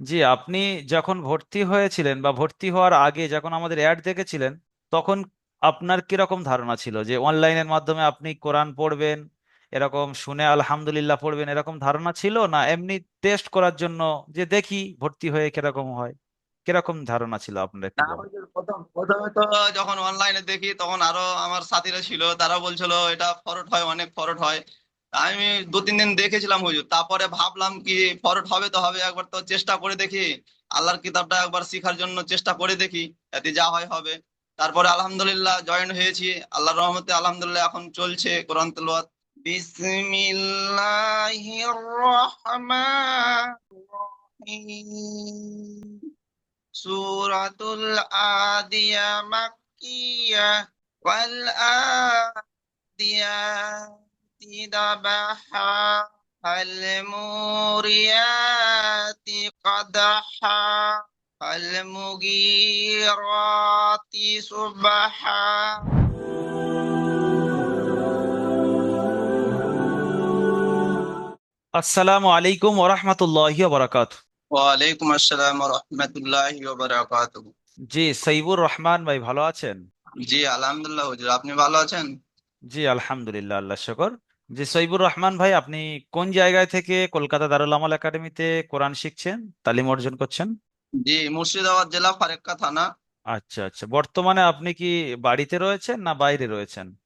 জি আপনি যখন ভর্তি হয়েছিলেন বা ভর্তি হওয়ার আগে যখন আমাদের অ্যাড দেখেছিলেন তখন আপনার কীরকম ধারণা ছিল? যে অনলাইনের মাধ্যমে আপনি কোরআন পড়বেন এরকম শুনে আলহামদুলিল্লাহ পড়বেন এরকম ধারণা ছিল? না এমনি টেস্ট করার জন্য যে দেখি ভর্তি হয়ে কীরকম হয় কীরকম ধারণা ছিল আপনার একটু না বলুন? হুজুর প্রথম প্রথমে তো যখন অনলাইনে দেখি তখন আরও আমার সাথীরা ছিল তারা বলছিল এটা ফরড হয় অনেক ফরড হয়। আমি দু তিন দিন দেখেছিলাম হুজুর। তারপরে ভাবলাম কি ফরড হবে তো হবে, একবার তো চেষ্টা করে দেখি। আল্লাহর কিতাবটা একবার শিখার জন্য চেষ্টা করে দেখি এতে যা হয় হবে। তারপরে আলহামদুলিল্লাহ জয়েন হয়েছি। আল্লাহর রহমতে আলহামদুলিল্লাহ এখন চলছে কোরআন তেলাওয়াত। বিসমিল্লাহির আদিয়া মাক্কিয়া ওয়াল আদিয়াতি দাবাহা আল মুরিয়াতি قدحا المغيرات صبحا আসসালামু আলাইকুম ওরহমতুল্লাহি বারাকাত ওয়ালাইকুম আসসালাম রহমতুল্লাহি ওয়া জি সৈবুর রহমান ভাই ভালো আছেন জি আলহামদুলিল্লাহ হুজুর আপনি ভালো আছেন জি আলহামদুলিল্লাহ আল্লাহ শুকর জি সৈবুর রহমান ভাই আপনি কোন জায়গায় থেকে কলকাতা দারুল আমাল একাডেমিতে কোরআন শিখছেন তালিম অর্জন করছেন? জি মুর্শিদাবাদ জেলা ফারাক্কা থানা। আচ্ছা আচ্ছা। বর্তমানে আপনি কি বাড়িতে রয়েছেন না বাইরে রয়েছেন?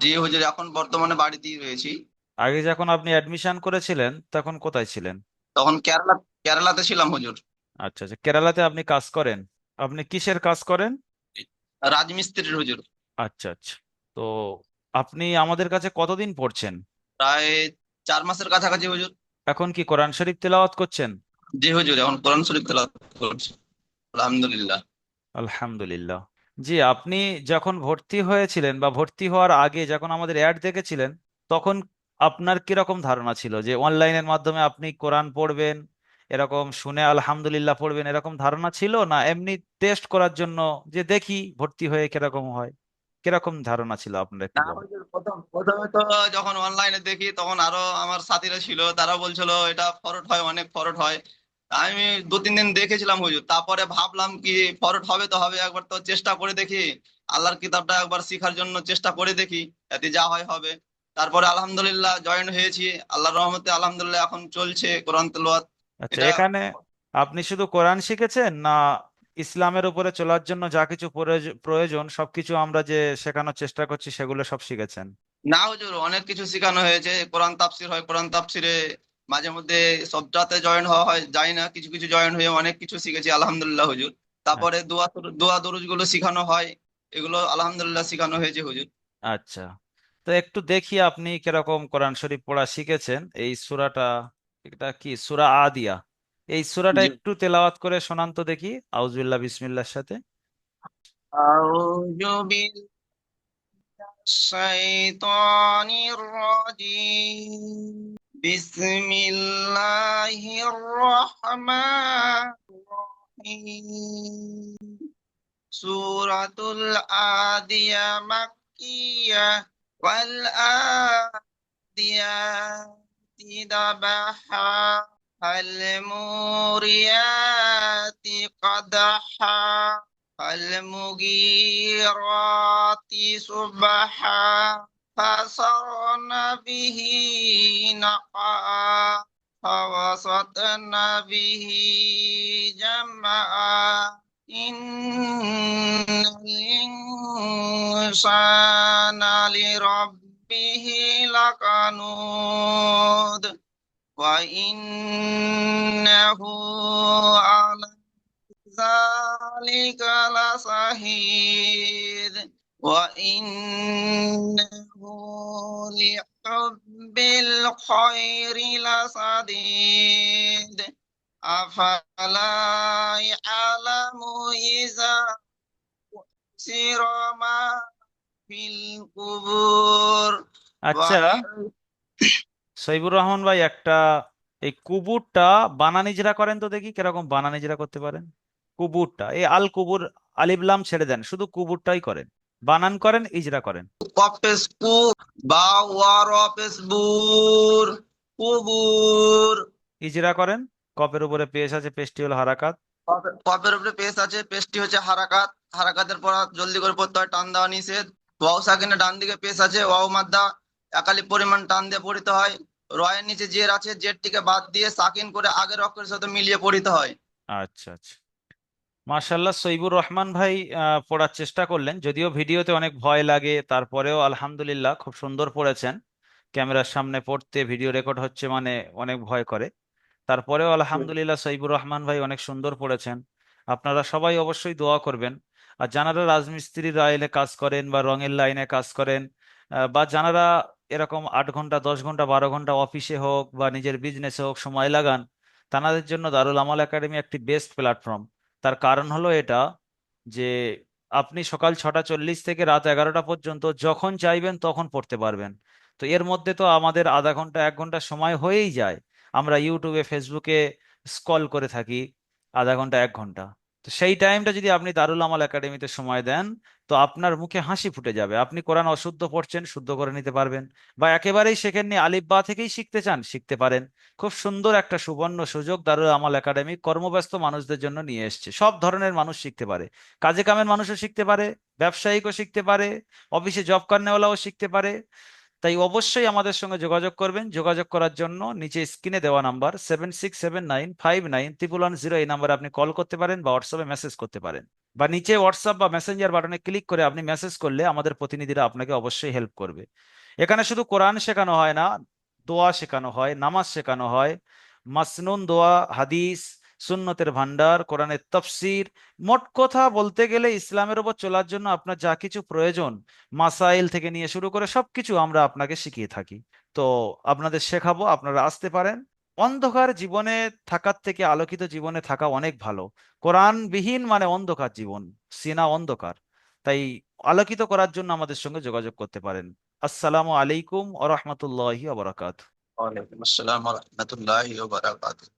জি হুজুর এখন বর্তমানে বাড়িতেই রয়েছি। আগে যখন আপনি অ্যাডমিশন করেছিলেন তখন কোথায় ছিলেন? তখন কেরালা কেরালাতে ছিলাম হুজুর। আচ্ছা আচ্ছা। কেরালাতে আপনি কাজ করেন? আপনি কিসের কাজ করেন? রাজমিস্ত্রির হুজুর। আচ্ছা আচ্ছা। তো আপনি আমাদের কাছে কতদিন পড়ছেন? প্রায় চার মাসের কাছাকাছি হুজুর। এখন কি কোরআন শরীফ তেলাওয়াত করছেন? জি হুজুর এখন কোরআন শরীফ তেলাওয়াত করছি। আলহামদুলিল্লাহ। আলহামদুলিল্লাহ। জি আপনি যখন ভর্তি হয়েছিলেন বা ভর্তি হওয়ার আগে যখন আমাদের অ্যাড দেখেছিলেন তখন আপনার কীরকম ধারণা ছিল যে অনলাইনের মাধ্যমে আপনি কোরআন পড়বেন এরকম শুনে আলহামদুলিল্লাহ পড়বেন এরকম ধারণা ছিল না? এমনি টেস্ট করার জন্য যে দেখি ভর্তি হয়ে কীরকম হয়? কীরকম ধারণা ছিল আপনার একটু প্রথম প্রথমে তো যখন অনলাইনে দেখি তখন আরও আমার সাথীরা ছিল তারা বলছিল এটা ফরড হয় অনেক ফরড হয়। আমি দু তিন দিন দেখেছিলাম হুজুর। তারপরে ভাবলাম কি ফরড হবে তো হবে একবার তো চেষ্টা করে দেখি। আল্লাহর কিতাবটা একবার শিখার জন্য চেষ্টা করে দেখি এতে যা হয় হবে। তারপরে আলহামদুলিল্লাহ জয়েন হয়েছি। আল্লাহর রহমতে আলহামদুলিল্লাহ এখন চলছে কোরআন তেলাওয়াত। আচ্ছা এটা এখানে আপনি শুধু কোরআন শিখেছেন না ইসলামের উপরে চলার জন্য যা কিছু প্রয়োজ- প্রয়োজন সবকিছু আমরা যে শেখানোর চেষ্টা করছি সেগুলো সব শিখেছেন। না হুজুর অনেক কিছু শেখানো হয়েছে। কোরআন তাফসির হয় কোরআন তাফসিরে মাঝে মধ্যে সবটাতে জয়েন হওয়া হয় যাই না কিছু কিছু জয়েন হয়ে অনেক কিছু শিখেছি আলহামদুলিল্লাহ হুজুর। তারপরে দোয়া দোয়া দরুদগুলো শেখানো হয় এগুলো আলহামদুলিল্লাহ শিখানো হয়েছে হুজুর। আচ্ছা। তো একটু দেখি আপনি কীরকম কোরআন শরীফ পড়া শিখেছেন। এই সুরাটা এটা কি? সূরা আদিয়া। এই সূরাটা একটু তেলাওয়াত করে শোনান তো দেখি। আউজুবিল্লাহ বিসমিল্লাহর সাথে। আউযু বিশ-শাইতানির রাজীম। বিসমিল্লাহির রহমানির রহিম সূরাতুল আদিয়া মাক্কিয়া ওয়াল আদিয়াতি দাবাহা الموريات قدحا المغيرات سبحا. فصرنا به نقعا فوسطنا به جمعا. إن الإنسان لربه لقنود. وإنه على ذلك لشهيد وإنه لحب الخير لشديد أفلا يعلم إذا بشر ما في القبور আচ্ছা সৈবুর রহমান ভাই একটা এই কুবুরটা বানান ইজরা করেন তো দেখি কীরকম বানান ইজরা করতে পারেন। কুবুরটা এই আল কুবুর আলিবলাম ছেড়ে দেন শুধু কুবুরটাই করেন। বানান করেন ইজরা করেন। বা কুবুর ইজরা করেন কপের উপরে পেশ আছে পেশটি হলো হারাকাত। কপের উপরে পেশ আছে পেশটি হচ্ছে হারাকাত। হারাকাতের পর জলদি করে পড়তে হয় টান দেওয়া নিষেধ। ওয়াও সাকিনের ডান দিকে পেশ আছে ওয়াও মাদ্দা একালি পরিমাণ টান দিয়ে পড়িতে হয়। রয়ের নিচে জের আছে, জেরটিকে বাদ দিয়ে সাকিন করে আগের অক্ষরের সাথে মিলিয়ে পড়িতে হয়। আচ্ছা আচ্ছা। মাশাল্লাহ সইবুর রহমান ভাই পড়ার চেষ্টা করলেন। যদিও ভিডিওতে অনেক ভয় লাগে, তারপরেও আলহামদুলিল্লাহ খুব সুন্দর পড়েছেন। ক্যামেরার সামনে পড়তে ভিডিও রেকর্ড হচ্ছে মানে অনেক ভয় করে। তারপরেও আলহামদুলিল্লাহ সইবুর রহমান ভাই অনেক সুন্দর পড়েছেন। আপনারা সবাই অবশ্যই দোয়া করবেন। আর যারা রাজমিস্ত্রির লাইনে কাজ করেন বা রঙের লাইনে কাজ করেন বা যারা এরকম আট ঘণ্টা, দশ ঘণ্টা, বারো ঘণ্টা অফিসে হোক বা নিজের বিজনেসে হোক সময় লাগান, তাদের জন্য দারুল আমাল একাডেমি একটি বেস্ট প্ল্যাটফর্ম তার কারণ হলো এটা যে, আপনি সকাল ছটা চল্লিশ থেকে রাত এগারোটা পর্যন্ত যখন চাইবেন তখন পড়তে পারবেন। তো এর মধ্যে তো আমাদের আধা ঘণ্টা, এক ঘণ্টা সময় হয়েই যায়। আমরা ইউটিউবে ফেসবুকে স্ক্রল করে থাকি, আধা ঘণ্টা, এক ঘণ্টা। তো সেই টাইমটা যদি আপনি দারুল আমাল একাডেমিতে সময় দেন, তো আপনার মুখে হাসি ফুটে যাবে। আপনি কোরআন অশুদ্ধ পড়ছেন, শুদ্ধ করে নিতে পারবেন। বা একেবারেই শেখেননি আলিফ বা থেকেই শিখতে চান, শিখতে পারেন। খুব সুন্দর একটা সুবর্ণ সুযোগ দারুল আমাল একাডেমি কর্মব্যস্ত মানুষদের জন্য নিয়ে এসেছে। সব ধরনের মানুষ শিখতে পারে। কাজে কামের মানুষও শিখতে পারে, ব্যবসায়িকও শিখতে পারে অফিসে জব কর্নেওয়ালাও শিখতে পারে। তাই অবশ্যই আমাদের সঙ্গে যোগাযোগ করবেন। যোগাযোগ করার জন্য নিচে স্ক্রিনে দেওয়া number seven six seven nine five nine triple one zero এই নাম্বারে আপনি কল করতে পারেন বা হোয়াটসঅ্যাপে মেসেজ করতে পারেন। বা নিচে হোয়াটসঅ্যাপ বা মেসেঞ্জার বাটনে ক্লিক করে আপনি মেসেজ করলে আমাদের প্রতিনিধিরা আপনাকে অবশ্যই হেল্প করবে। এখানে শুধু কোরআন শেখানো হয় না, দোয়া শেখানো হয়, নামাজ শেখানো হয়, মাসনুন দোয়া, হাদিস সুন্নতের ভান্ডার কোরআনের তফসির। মোট কথা বলতে গেলে ইসলামের উপর চলার জন্য আপনার যা কিছু প্রয়োজন, মাসাইল থেকে নিয়ে শুরু করে সবকিছু আমরা আপনাকে শিখিয়ে থাকি। তো আপনাদের শেখাবো, আপনারা আসতে পারেন। অন্ধকার জীবনে থাকার থেকে আলোকিত জীবনে থাকা অনেক ভালো। কোরআন বিহীন মানে অন্ধকার জীবন, সিনা অন্ধকার। তাই আলোকিত করার জন্য আমাদের সঙ্গে যোগাযোগ করতে পারেন। আসসালামু আলাইকুম ওয়া রাহমাতুল্লাহি ওয়া ওয়ালাইকুম আসসালাম রহমতুল্লাহ বারাকাতুহ।